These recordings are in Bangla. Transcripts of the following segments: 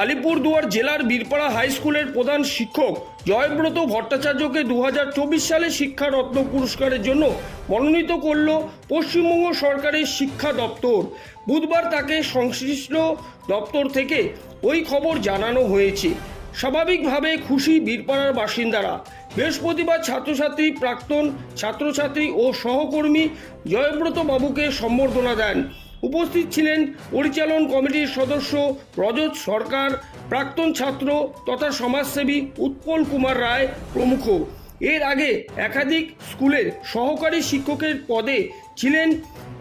আলিপুরদুয়ার জেলার বীরপাড়া হাই স্কুলের প্রধান শিক্ষক জয়ব্রত ভট্টাচার্যকে দু হাজার চব্বিশ সালে শিক্ষারত্ন পুরস্কারের জন্য মনোনীত করল পশ্চিমবঙ্গ সরকারের শিক্ষা দপ্তর। বুধবার তাকে সংশ্লিষ্ট দপ্তর থেকে ওই খবর জানানো হয়েছে। স্বাভাবিকভাবে খুশি বীরপাড়ার বাসিন্দারা। বৃহস্পতিবার ছাত্রছাত্রী, প্রাক্তন ছাত্রছাত্রী ও সহকর্মী জয়ব্রত বাবুকে সম্বর্ধনা দেন। উপস্থিত ছিলেন পরিচালন কমিটির সদস্য রজত সরকার, প্রাক্তন ছাত্র তথা সমাজসেবী উৎপল কুমার রায় প্রমুখ। এর আগে একাধিক স্কুলের সহকারী শিক্ষকের পদে ছিলেন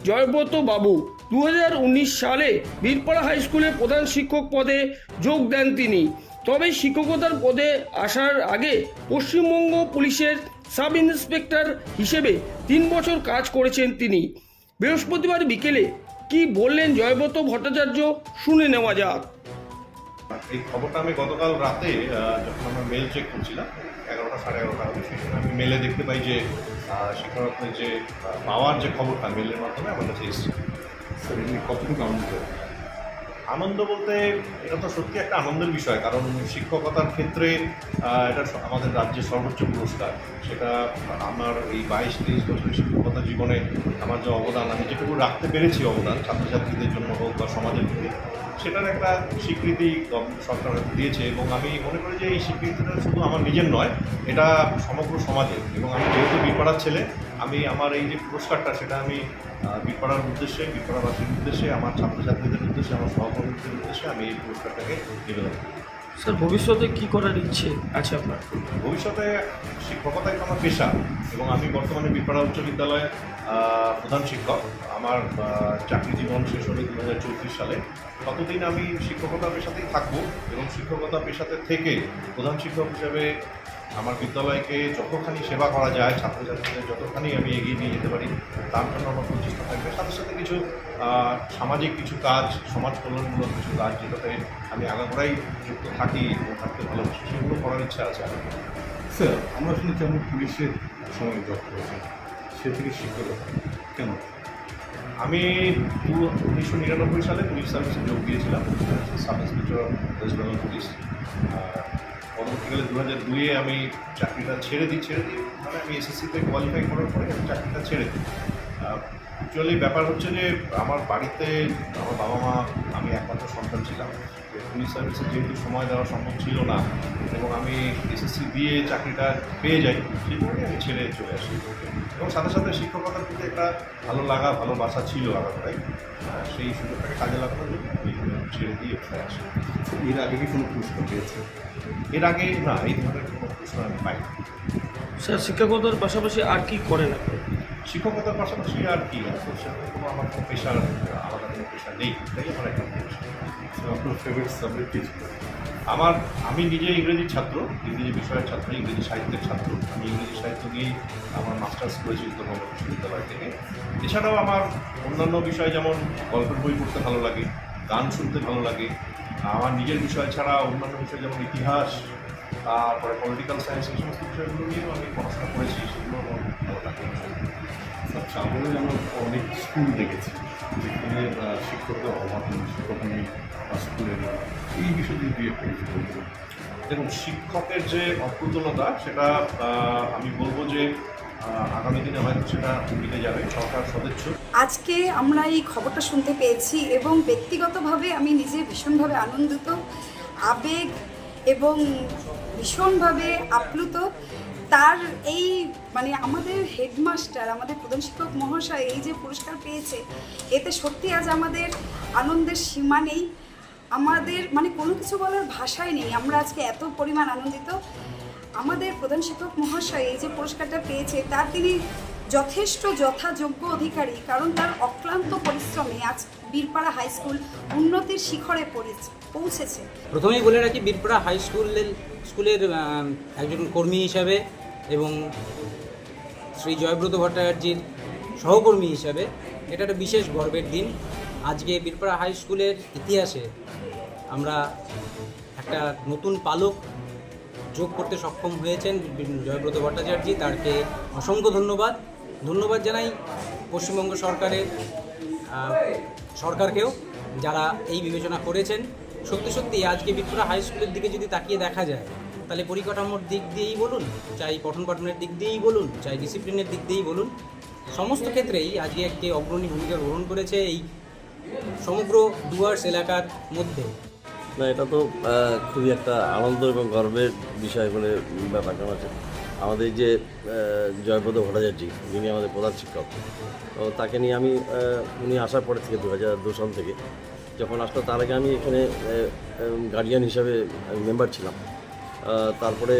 জয়ব্রত বাবু। দু হাজার উনিশ সালে বীরপাড়া হাই স্কুলে প্রধান শিক্ষক পদে যোগ দেন তিনি। তবে শিক্ষকতার পদে আসার আগে পশ্চিমবঙ্গ পুলিশের সাব ইন্সপেক্টর হিসেবে তিন বছর কাজ করেছেন তিনি। বৃহস্পতিবার বিকেলে কি বললেন জয়ব্রত ভট্টাচার্য? শুনে নেওয়া যাক। এই খবরটা আমি গতকাল রাতে যখন আমরা মেল চেক করছিলাম এগারোটা সাড়ে এগারোটা হবে সেই সময় আমি মেলে দেখতে পাই যে শিক্ষারত্নের যে পাওয়ার যে খবরটা মেলের মাধ্যমে আমার কাছে এসেছে। কতটুকু আনন্দ আনন্দ বলতে এটা তো সত্যি একটা আনন্দের বিষয় কারণ শিক্ষকতার ক্ষেত্রে এটা আমাদের রাজ্যের সর্বোচ্চ পুরস্কার। সেটা আমার এই বাইশ তেইশ বছরের শিক্ষকতা জীবনে আমার যে অবদান, আমি যেটুকু রাখতে পেরেছি অবদান, ছাত্রছাত্রীদের জন্য হোক বা সমাজের প্রতি, সেটার একটা স্বীকৃতি সরকার দিয়েছে এবং আমি মনে করি যে এই স্বীকৃতিটা শুধু আমার নিজের নয়, এটা সমগ্র সমাজের। এবং আমি যেহেতু বিপাড়ার ছেলে, আমি আমার এই যে পুরস্কারটা, সেটা আমি বিপাড়ার উদ্দেশ্যে বিপাড়াবাসীর উদ্দেশ্যে, আমার ছাত্রছাত্রীদের উদ্দেশ্যে, আমার সহকর্মীদের উদ্দেশ্যে আমি এই পুরস্কারটাকে নিবেদন করি। স্যার, ভবিষ্যতে কি করার ইচ্ছে আছে আপনার? ভবিষ্যতে শিক্ষকতাই আমার পেশা, এবং আমি বর্তমানে বিপাড়া উচ্চ বিদ্যালয়ে প্রধান শিক্ষক। আমার চাকরি জীবন শেষ হবে দু হাজার চৌত্রিশ সালে। ততদিন আমি শিক্ষকতা পেশাতেই থাকব, এবং শিক্ষকতা পেশাতে থেকে প্রধান শিক্ষক হিসেবে আমার বিদ্যালয়কে যতখানি সেবা করা যায়, ছাত্রছাত্রীদের যতখানি আমি এগিয়ে নিয়ে যেতে পারি, তার জন্য আমার প্রচেষ্টা থাকবে। সাথে সাথে কিছু সামাজিক কিছু কাজ সমাজ কল্যাণমূলক কিছু কাজ যেটাতে আমি আগাগোড়াই যুক্ত থাকি এবং থাকতে ভালোবাসি সেগুলো করার ইচ্ছা আছে আমার। স্যার আমরা শুনেছি আপনি পুলিশের সময় জব করেছেন সে থেকে শিক্ষকতা কেন? আমি দু উনিশশো নিরানব্বই সালে পুলিশ সার্ভিসে যোগ দিয়েছিলাম sub inspector West Bengal police. পরবর্তীকালে দু হাজার দুইয়ে আমি চাকরিটা ছেড়ে দিই ছেড়ে দিই মানে আমি এসএসসিতে কোয়ালিফাই করার পরে আমি চাকরিটা ছেড়ে দিই। অ্যাকচুয়ালি ব্যাপার হচ্ছে যে আমার বাড়িতে আমার বাবা মা আমি একমাত্র সন্তান ছিলাম। পুলিশ সার্ভিসে যেহেতু সময় দেওয়া সম্ভব ছিল না এবং আমি এসএসসি দিয়ে চাকরিটা পেয়ে যাই সেই কারণে আমি ছেড়ে চলে আসি। এবং সাথে সাথে শিক্ষকতার প্রতি একটা ভালো লাগা ভালোবাসা ছিল আলাদাই সেই সুযোগটাকে কাজে লাগানোর জন্য আমি ছেড়ে দিয়ে চলে আসি। এর আগে কি কোনো পুরস্কার পেয়েছে এর আগে না এই ধরনের কোনো প্রশ্ন আমি পাইনি। স্যার শিক্ষকতার পাশাপাশি আর কি করেন আপনি? শিক্ষকতার পাশাপাশি আর কি কোনো আমার কোনো পেশার আলাদা কোনো পেশা নেই। এটাই আমার একটা পেশা ফেভারিট আমার, আমি নিজে ইংরেজির ছাত্র, ইংরেজি বিষয়ের ছাত্র, ইংরেজি সাহিত্যের ছাত্র। আমি ইংরেজি সাহিত্য নিয়েই আমার মাস্টার্স করেছি উত্তরবঙ্গ বিশ্ববিদ্যালয় থেকে। এছাড়াও আমার অন্যান্য বিষয় যেমন গল্পের বই পড়তে ভালো লাগে, গান শুনতে ভালো লাগে। আমার নিজের বিষয় ছাড়া অন্যান্য বিষয় যেমন ইতিহাস, তারপরে পলিটিক্যাল সায়েন্স এই সমস্ত বিষয়গুলো নিয়েও আমি পড়াশোনা করেছি। সেগুলো আমার ভালো লাগে। স্যার চাবলে আমরা অনেক স্কুল দেখেছি যেখানে আহ, শিক্ষকদের অভাব শিক্ষক নেই বা স্কুলে নেই এই বিষয়ে যদি দুই একটা কিছু বলতেন দেখুন শিক্ষকের যে অপ্রতুলতা সেটা আমি বলব যে সেটা যাবে সরকার সদস্য আজকে আমরা এই খবরটা শুনতে পেয়েছি এবং ব্যক্তিগতভাবে আমি নিজে ভীষণভাবে আনন্দিত আবেগ এবং ভীষণভাবে আপ্লুত তার এই মানে আমাদের হেডমাস্টার, আমাদের প্রধান শিক্ষক মহাশয় এই যে পুরস্কার পেয়েছে, এতে সত্যি আজ আমাদের আনন্দের সীমা নেই। আমাদের মানে কোনো কিছু বলার ভাষাই নেই। আমরা আজকে এত পরিমাণ আনন্দিত। আমাদের প্রধান শিক্ষক মহাশয় এই যে পুরস্কারটা পেয়েছে, তার তিনি যথেষ্ট যথাযোগ্য অধিকারী, কারণ তার অক্লান্ত পরিশ্রমে আজ বীরপাড়া হাই স্কুল উন্নতির শিখরে পড়েছে, পৌঁছেছে। প্রথমেই বলে রাখি, বীরপাড়া হাই স্কুলের স্কুলের একজন কর্মী হিসাবে এবং শ্রী জয়ব্রত ভট্টাচার্যের সহকর্মী হিসাবে এটা একটা বিশেষ গর্বের দিন। আজকে বীরপাড়া হাই স্কুলের ইতিহাসে আমরা একটা নতুন পালক যোগ করতে সক্ষম হয়েছেন জয়ব্রত ভট্টাচার্য। তারকে অসংখ্য ধন্যবাদ। ধন্যবাদ জানাই পশ্চিমবঙ্গ সরকারের সরকারকেও যারা এই বিবেচনা করেছেন। সত্যি সত্যি আজকে বিপ্রা হাই স্কুলের দিকে যদি তাকিয়ে দেখা যায় তাহলে পরিকাঠামোর দিক দিয়েই বলুন, চাই পঠন পাঠনের দিক দিয়েই বলুন, চাই ডিসিপ্লিনের দিক দিয়েই বলুন। সমস্ত ক্ষেত্রেই আজকে একটি অগ্রণী ভূমিকা গ্রহণ করেছে এই সমগ্র ডুয়ার্স এলাকার মধ্যে। না, এটা তো খুবই একটা আনন্দ এবং গর্বের বিষয় বলে ব্যাপার হচ্ছে আমাদের যে জয়প্রদ ভট্টাচার্য, যিনি আমাদের প্রধান শিক্ষক, তো তাকে নিয়ে আমি উনি আসার পরে থেকে দু হাজার দু সাল থেকে যখন আসলো, তার আগে আমি এখানে গার্ডিয়ান হিসাবে মেম্বার ছিলাম। তারপরে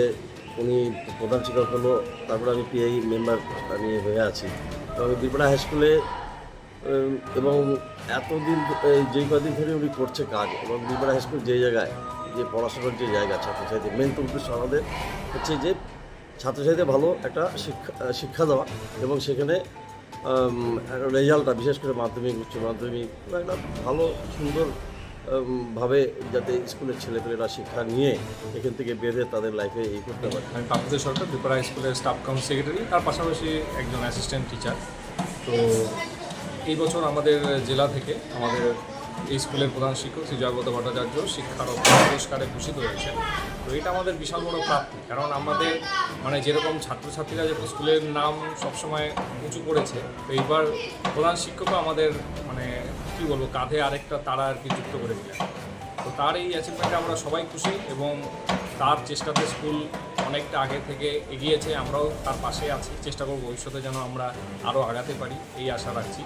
উনি প্রধান শিক্ষক হলো, তারপরে আমি পিআই মেম্বার আমি হয়ে আছি। তো আমি বিপড়া হাই স্কুলে এবং এতদিন যেই কদিন ধরে উনি করছে কাজ, এবং বিপড়া হাই স্কুল যে জায়গায়, যে পড়াশোনার যে জায়গা, ছাত্রছাত্রী মেন উদ্দেশ্য আমাদের হচ্ছে যে ছাত্রছাত্রীদের ভালো একটা শিক্ষা শিক্ষা দেওয়া, এবং সেখানে রেজাল্টটা বিশেষ করে মাধ্যমিক, উচ্চ মাধ্যমিক একটা ভালো, সুন্দর ভাবে যাতে স্কুলের ছেলেপেলেরা শিক্ষা নিয়ে এখান থেকে বেঁধে তাদের লাইফে এই করতে পারে। আমি পাপুদের সরকার, ত্রিপুরা স্কুলের স্টাফ কাউন্সিল সেক্রেটারি তার পাশাপাশি একজন অ্যাসিস্ট্যান্ট টিচার তো এই বছর আমাদের জেলা থেকে আমাদের এই স্কুলের প্রধান শিক্ষক শ্রী জয়ব্রত ভট্টাচার্য শিক্ষারত্ন পুরস্কারে ভূষিত হয়েছেন। তো এটা আমাদের বিশাল বড় প্রাপ্তি, কারণ আমাদের মানে যেরকম ছাত্রছাত্রীরা যেরকম স্কুলের নাম সবসময় উঁচু করেছে, তো এইবার প্রধান শিক্ষকও আমাদের মানে কী বলব, কাঁধে আরেকটা তারা আর কি যুক্ত করে দিলেন। তো তার এই অ্যাচিভমেন্টে আমরা সবাই খুশি এবং তার চেষ্টাতে স্কুল অনেকটা আগে থেকে এগিয়েছে। আমরাও তার পাশে আছি। চেষ্টা করব ভবিষ্যতে যেন আমরা আরও আগাতে পারি, এই আশা রাখছি।